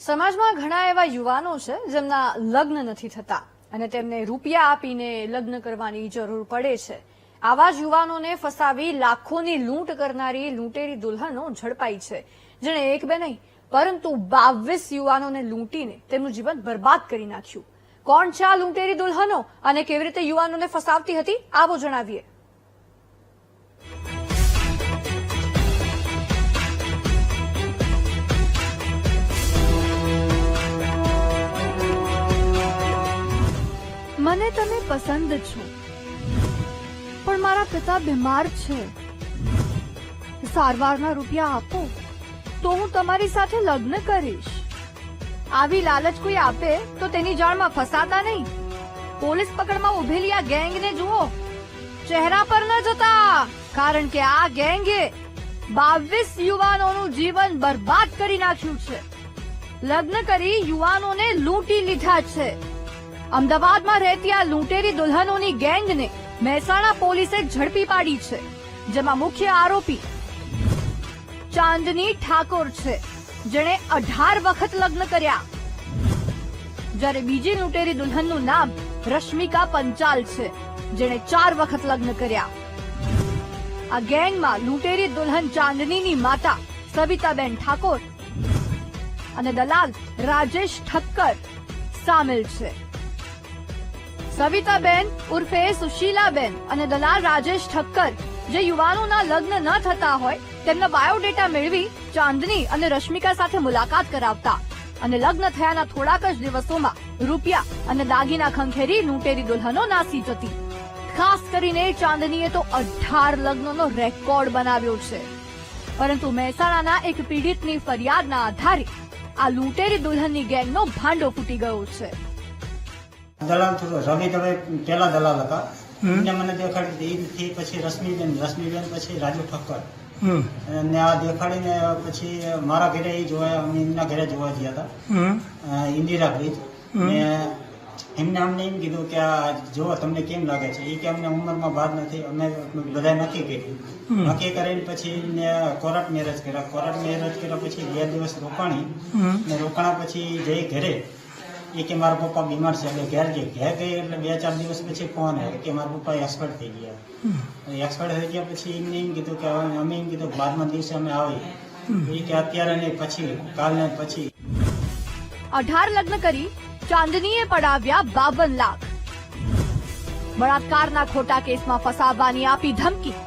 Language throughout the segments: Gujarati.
સમાજમાં ઘણા એવા યુવાનો છે, જેમના લગ્ન નથી થતા અને તેમને રૂપિયા આપીને લગ્ન કરવાની જરૂર પડે છે. આવા જ યુવાનોને ફસાવી લાખોની લૂંટ કરનારી લૂંટેરી દુલ્હનો ઝડપાઈ છે. જેણે એક બે નહીં, પરંતુ બાવીસ યુવાનોને લૂંટીને તેમનું જીવન બરબાદ કરી નાખ્યું. કોણ છે આ લૂંટેરી દુલ્હનો અને કેવી રીતે યુવાનોને ફસાવતી હતી, આવો જણાવીએ. પસંદ છું. પણ મારા પિતા બીમાર છે. સારવારના રૂપિયા આપો, તો હું તમારી સાથે લગ્ન કરીશ. આવી લાલચ કોઈ આપે, તો તેની જાળમાં ફસાતા નહીં. પોલીસ પકડમાં ઉભેલી આ ગેંગને જુઓ. ચહેરા પર ન જતા, કારણ કે આ ગેંગે બાવીસ યુવાનોનું જીવન બરબાદ કરી નાખ્યું છે. લગ્ન કરી યુવાનોને લૂંટી લીધા છે. અમદાવાદમાં રહેતી આ લૂંટેરી દુલ્હનોની ગેંગને મહેસાણા પોલીસે ઝડપી પાડી છે, જેમાં મુખ્ય આરોપી ચાંદની ઠાકોર છે, જેણે અઢાર વખત લગ્ન કર્યા. જ્યારે બીજી લૂંટેરી દુલ્હનનું નામ રશ્મિકા પંચાલ છે, જેણે ચાર વખત લગ્ન કર્યા. આ ગેંગમાં લૂંટેરી દુલ્હન ચાંદનીની માતા સવિતાબેન ઠાકોર અને દલાલ રાજેશ ઠક્કર સામેલ છે. સવિતાબેન ઉર્ફે સુશીલાબેન અને દલાલ રાજેશ ઠક્કર, જે યુવાનોના લગ્ન ન થતા હોય, તેમના બાયોડેટા મેળવી ચાંદની અને રશ્મિકા સાથે મુલાકાત કરાવતા અને લગ્ન થયાના થોડાક જ દિવસોમાં રૂપિયા અને દાગીના ખંખેરી લૂંટેરી દુલ્હનો નાસી જતી. ખાસ કરીને ચાંદનીએ તો અઢાર લગ્નનો રેકોર્ડ બનાવ્યો છે. પરંતુ મહેસાણાના એક પીડિતની ફરિયાદના આધારે આ લૂંટેરી દુલ્હનની ગેંગનો ભાંડો ફૂટી ગયો છે. દલાલ રવિ દવે પેલા દલાલ હતા. એમને મને દેખાડી દીધી. એથી પછી રશ્મિબેન રશ્મિબેન પછી રાજુ ઠક્કર. અને આ દેખાડીને પછી મારા ઘરે જોવા અમે એમના ઘરે જોવા ગયા હતા. ઇન્દિરા બ્રિજ. ને એમને અમને એમ કીધું કે આ જો તમને કેમ લાગે છે? એ કે અમને ઉંમરમાં બાદ નથી અમે બધા નક્કી કર્યું. નક્કી કરીને પછી એમને કોર્ટ મેરેજ કર્યા. કોર્ટ મેરેજ કર્યા પછી બે દિવસ રોકાણી. ને રોકાણા પછી જઈ ઘરે એ કે મારા પપ્પા બીમાર છે એટલે ઘેર ગઈ. ઘેર ગઈ એટલે બે ચાર દિવસ પછી ફોન આવ્યો કે મારા પપ્પા એક્સપર્ટ થઈ ગયા. એક્સપર્ટ થઈ ગયા પછી એમને એમ કીધું કે અમે એમ કીધું કે બાદમાં દિવસે અમે આવી એ કે અત્યારે ને પછી, કાલને પછી. અઢાર લગ્ન કરી ચાંદનીએ પડાવ્યા બાવન લાખ. બળાત્કારના ખોટા કેસમાં ફસાવવાની આપી ધમકી.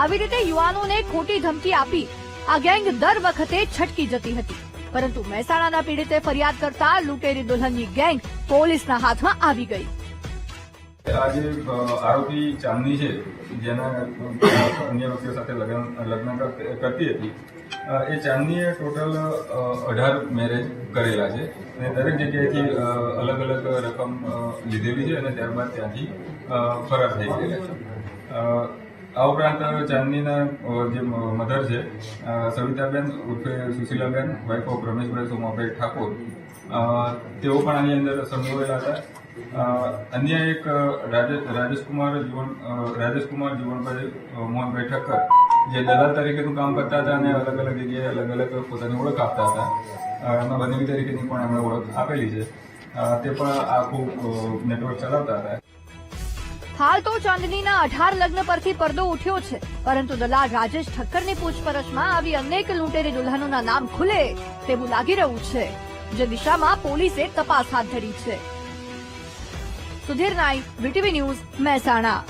આવી રીતે યુવાનોને ખોટી ધમકી આપી આ ગેંગ દર વખતે છટકી જતી હતી. પરંતુ મહેસાણાના પીડિતે ફરિયાદ કરતા લૂંટેરી દુલ્હનની ગેંગ પોલીસના હાથમાં આવી ગઈ. આજે આરોપી ચાંદની છે, જેના, અન્ય વ્યક્તિઓ સાથે લગ્ન લગ્ન કરતી હતી એ ચાંદનીએ ટોટલ અઢાર મેરેજ કરેલા છે. અને દરેક જગ્યાએથી અલગ અલગ રકમ લીધેલી છે અને ત્યારબાદ ત્યાંથી ફરાર થઈ ગયેલા છે. આ ઉપરાંત ચાંદનીના જે મધર છે સવિતાબેન ઉર્ફે સુશીલાબેન વાઇફ ઓફ રમેશભાઈ સોમાભાઈ ઠાકોર તેઓ પણ આની અંદર સંડોવાયેલા હતા. અન્ય એક રાજેશ રાજેશકુમાર જીવન રાજેશકુમાર જીવનભાઈ મોહનભાઈ ઠક્કર, જે દલાલ તરીકેનું કામ કરતા હતા અને અલગ અલગ જગ્યાએ અલગ અલગ પોતાની ઓળખ આપતા હતા. એમાં બનેવી તરીકેની પણ એમણે ઓળખ આપેલી છે. તે પણ આખું નેટવર્ક ચલાવતા હતા. હાલ તો ચાંદનીના અઢાર લગ્ન પરથી પડદો ઉઠ્યો છે. પરંતુ દલાલ રાજેશ ઠક્કરની પૂછપરછમાં આવી અનેક લૂંટેરી દુલ્હનોના નામ ખુલે તેવું લાગી રહ્યું છે. જે દિશામાં પોલીસે તપાસ હાથ ધરી છે. Sudhir Naik VTV news, Mehsana.